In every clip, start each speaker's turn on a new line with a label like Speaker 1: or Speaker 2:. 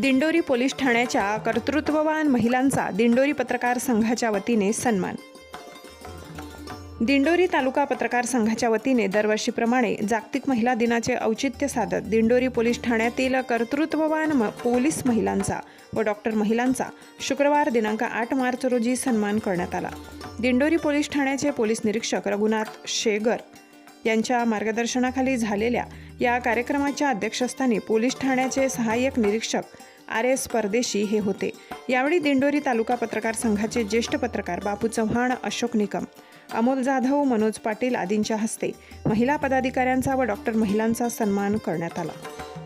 Speaker 1: Dindori police ठाण्याच्या कर्तृत्ववान महिलांचा दिंडोरी पत्रकार संघाच्या वतीने सन्मान. दिंडोरी तालुका पत्रकार संघाच्या वतीने दरवर्षीप्रमाणे जागतिक महिला दिनाचे औचित्य साधत दिंडोरी पोलीस ठाण्यातील कर्तृत्ववान म- पोलीस महिलांचा व डॉक्टर महिलांचा शुक्रवार दिनांक आठ मार्च रोजी सन्मान करण्यात आला. दिंडोरी पोलीस ठाण्याचे पोलीस निरीक्षक रघुनाथ शेगर यांच्या मार्गदर्शनाखाली झालेल्या या कार्यक्रमाच्या अध्यक्षस्थानी पोलीस ठाण्याचे सहाय्यक निरीक्षक आर एस परदेशी हे होते. यावेळी दिंडोरी तालुका पत्रकार संघाचे ज्येष्ठ पत्रकार बापू चव्हाण अशोक निकम अमोल जाधव मनोज पाटील आदींच्या हस्ते महिला पदाधिकाऱ्यांचा व डॉक्टर महिलांचा सन्मान करण्यात आला.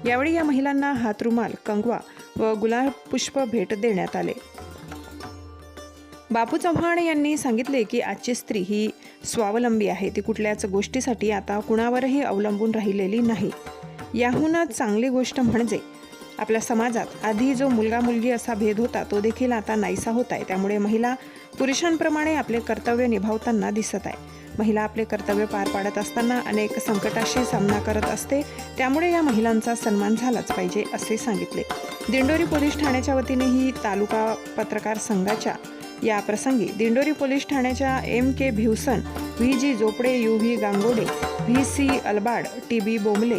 Speaker 1: यावेळी या महिलांना हातरुमाल कंगवा व गुलाब पुष्प भेट देण्यात आले. बापू चव्हाण यांनी सांगितले की आजची स्त्री ही स्वावलंबी आहे. ती कुठल्याच गोष्टीसाठी आता कुणावरही अवलंबून राहिलेली नाही. याहूनच चांगली गोष्ट म्हणजे आपल्या समाजात आधी जो मुलगा मुलगी असा भेद होता तो देखील आता नाहीसा होत आहे. त्यामुळे महिला पुरुषांप्रमाणे आपले कर्तव्य निभावताना दिसत आहे. महिला आपले कर्तव्य पार पाडत असताना अनेक संकटाशी सामना करत असते. त्यामुळे या महिलांचा सन्मान झालाच पाहिजे असे सांगितले. दिंडोरी पोलीस ठाण्याच्या वतीनेही तालुका पत्रकार संघाच्या या प्रसंगी दिंडोरी पोलीस ठाण्याच्या M K Bhivsan V G Jopade U V Gangode V C Albad T B Bombale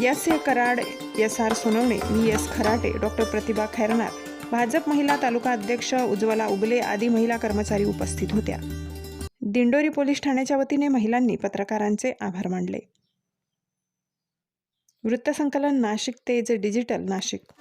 Speaker 1: S A Karad S R Sonawane V S Kharate doctor Pratibha Khairnar. Bhajap महिला तालुका अध्यक्ष उज्ज्वला उगले आदी महिला कर्मचारी उपस्थित होत्या. दिंडोरी पोलीस ठाण्याच्या वतीने महिलांनी पत्रकारांचे आभार मानले. वृत्तसंकलन नाशिक तेज डिजिटल नाशिक.